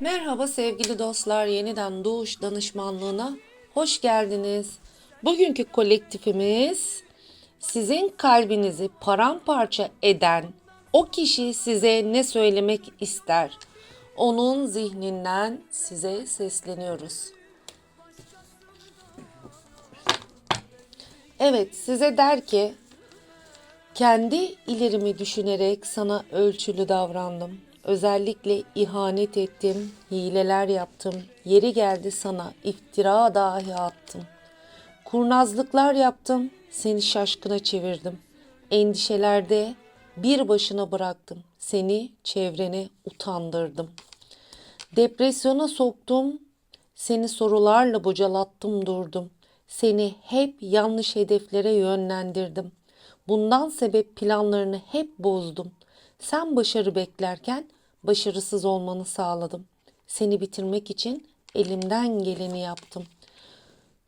Merhaba sevgili dostlar, yeniden Doğuş Danışmanlığına hoş geldiniz. Bugünkü kolektifimiz sizin kalbinizi paramparça eden o kişi size ne söylemek ister? Onun zihninden size sesleniyoruz. Evet, size der ki kendi ilerimi düşünerek sana ölçülü davrandım. Özellikle ihanet ettim, hileler yaptım. Yeri geldi sana iftira dahi attım. Kurnazlıklar yaptım, seni şaşkına çevirdim. Endişelerde bir başına bıraktım. Seni çevrene utandırdım. Depresyona soktum, seni sorularla bocalattım durdum. Seni hep yanlış hedeflere yönlendirdim. Bundan sebep planlarını hep bozdum. Sen başarı beklerken başarısız olmanı sağladım. Seni bitirmek için elimden geleni yaptım.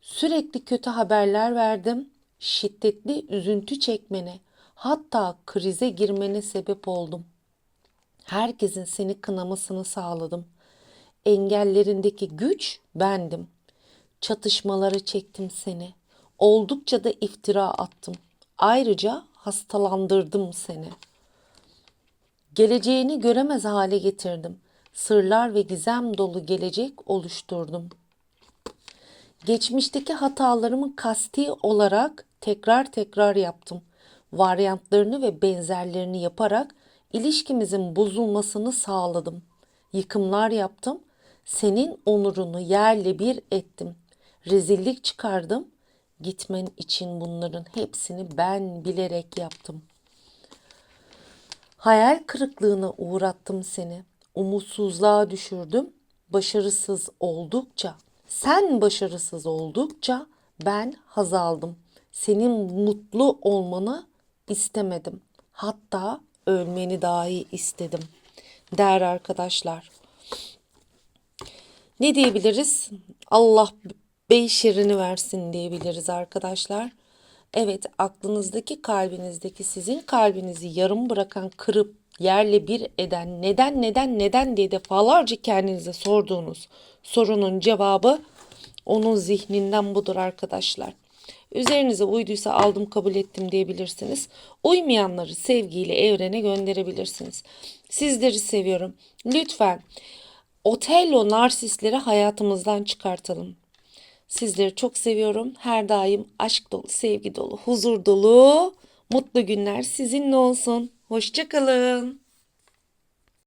Sürekli kötü haberler verdim. Şiddetli üzüntü çekmene, hatta krize girmene sebep oldum. Herkesin seni kınamasını sağladım. Engellerindeki güç bendim. Çatışmalara çektim seni. Oldukça da iftira attım. Ayrıca hastalandırdım seni. Geleceğini göremez hale getirdim. Sırlar ve gizem dolu gelecek oluşturdum. Geçmişteki hatalarımı kasti olarak tekrar tekrar yaptım. Varyantlarını ve benzerlerini yaparak ilişkimizin bozulmasını sağladım. Yıkımlar yaptım. Senin onurunu yerle bir ettim. Rezillik çıkardım. Gitmen için bunların hepsini ben bilerek yaptım. Hayal kırıklığına uğrattım seni. Umutsuzluğa düşürdüm. Başarısız oldukça, sen başarısız oldukça ben haz aldım. Senin mutlu olmanı istemedim. Hatta ölmeni dahi istedim. Değerli arkadaşlar. Ne diyebiliriz? Allah beyşerini versin diyebiliriz arkadaşlar. Evet aklınızdaki kalbinizdeki sizin kalbinizi yarım bırakan kırıp yerle bir eden neden neden neden diye defalarca kendinize sorduğunuz sorunun cevabı onun zihninden budur arkadaşlar. Üzerinize uyduysa aldım kabul ettim diyebilirsiniz. Uymayanları sevgiyle evrene gönderebilirsiniz. Sizleri seviyorum. Lütfen Otello narsistleri hayatımızdan çıkartalım. Sizleri çok seviyorum. Her daim aşk dolu, sevgi dolu, huzur dolu, mutlu günler sizinle olsun. Hoşçakalın.